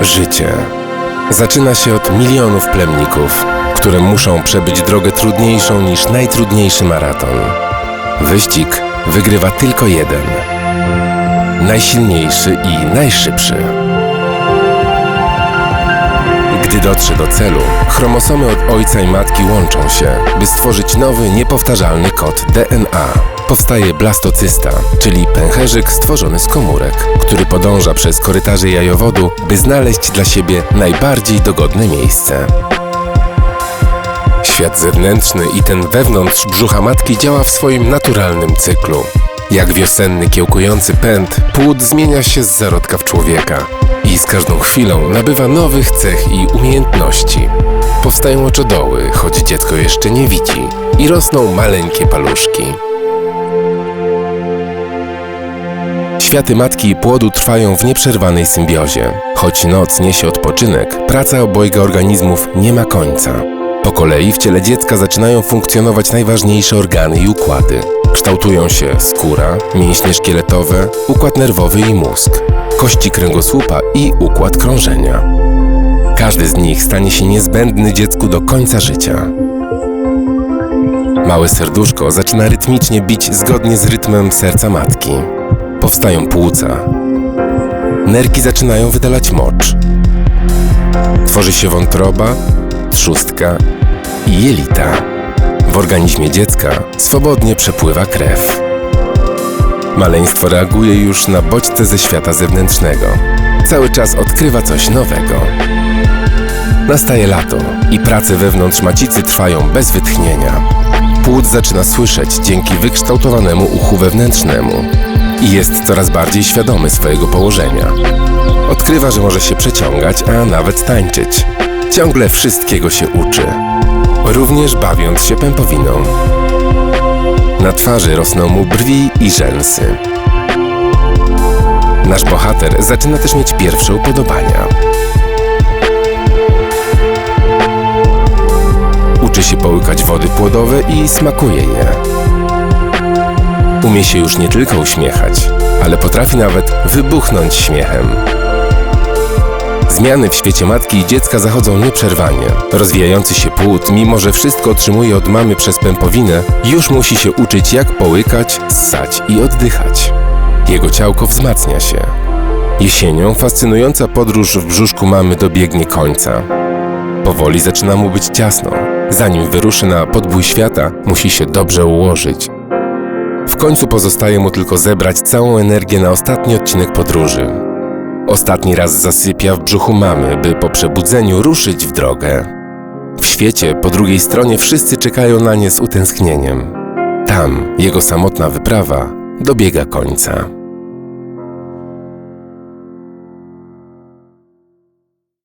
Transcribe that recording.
Życie zaczyna się od milionów plemników, które muszą przebyć drogę trudniejszą niż najtrudniejszy maraton. Wyścig wygrywa tylko jeden. Najsilniejszy i najszybszy. Dotrze do celu, chromosomy od ojca i matki łączą się, by stworzyć nowy, niepowtarzalny kod DNA. Powstaje blastocysta, czyli pęcherzyk stworzony z komórek, który podąża przez korytarze jajowodu, by znaleźć dla siebie najbardziej dogodne miejsce. Świat zewnętrzny i ten wewnątrz brzucha matki działa w swoim naturalnym cyklu. Jak wiosenny kiełkujący pęd, płód zmienia się z zarodka w człowieka i z każdą chwilą nabywa nowych cech i umiejętności. Powstają oczodoły, choć dziecko jeszcze nie widzi, i rosną maleńkie paluszki. Światy matki i płodu trwają w nieprzerwanej symbiozie. Choć noc niesie odpoczynek, praca obojga organizmów nie ma końca. Po kolei w ciele dziecka zaczynają funkcjonować najważniejsze organy i układy. Kształtują się skóra, mięśnie szkieletowe, układ nerwowy i mózg, kości kręgosłupa i układ krążenia. Każdy z nich stanie się niezbędny dziecku do końca życia. Małe serduszko zaczyna rytmicznie bić zgodnie z rytmem serca matki. Powstają płuca. Nerki zaczynają wydalać mocz. Tworzy się wątroba, trzustka i jelita. W organizmie dziecka swobodnie przepływa krew. Maleństwo reaguje już na bodźce ze świata zewnętrznego. Cały czas odkrywa coś nowego. Nastaje lato i prace wewnątrz macicy trwają bez wytchnienia. Płód zaczyna słyszeć dzięki wykształtowanemu uchu wewnętrznemu i jest coraz bardziej świadomy swojego położenia. Odkrywa, że może się przeciągać, a nawet tańczyć. Ciągle wszystkiego się uczy, również bawiąc się pępowiną. Twarzy rosną mu brwi i rzęsy. Nasz bohater zaczyna też mieć pierwsze upodobania. Uczy się połykać wody płodowe i smakuje je. Umie się już nie tylko uśmiechać, ale potrafi nawet wybuchnąć śmiechem. Zmiany w świecie matki i dziecka zachodzą nieprzerwanie. Rozwijający się płód, mimo że wszystko otrzymuje od mamy przez pępowinę, już musi się uczyć jak połykać, ssać i oddychać. Jego ciałko wzmacnia się. Jesienią fascynująca podróż w brzuszku mamy dobiegnie końca. Powoli zaczyna mu być ciasno. Zanim wyruszy na podbój świata, musi się dobrze ułożyć. W końcu pozostaje mu tylko zebrać całą energię na ostatni odcinek podróży. Ostatni raz zasypia w brzuchu mamy, by po przebudzeniu ruszyć w drogę. W świecie po drugiej stronie wszyscy czekają na nie z utęsknieniem. Tam jego samotna wyprawa dobiega końca.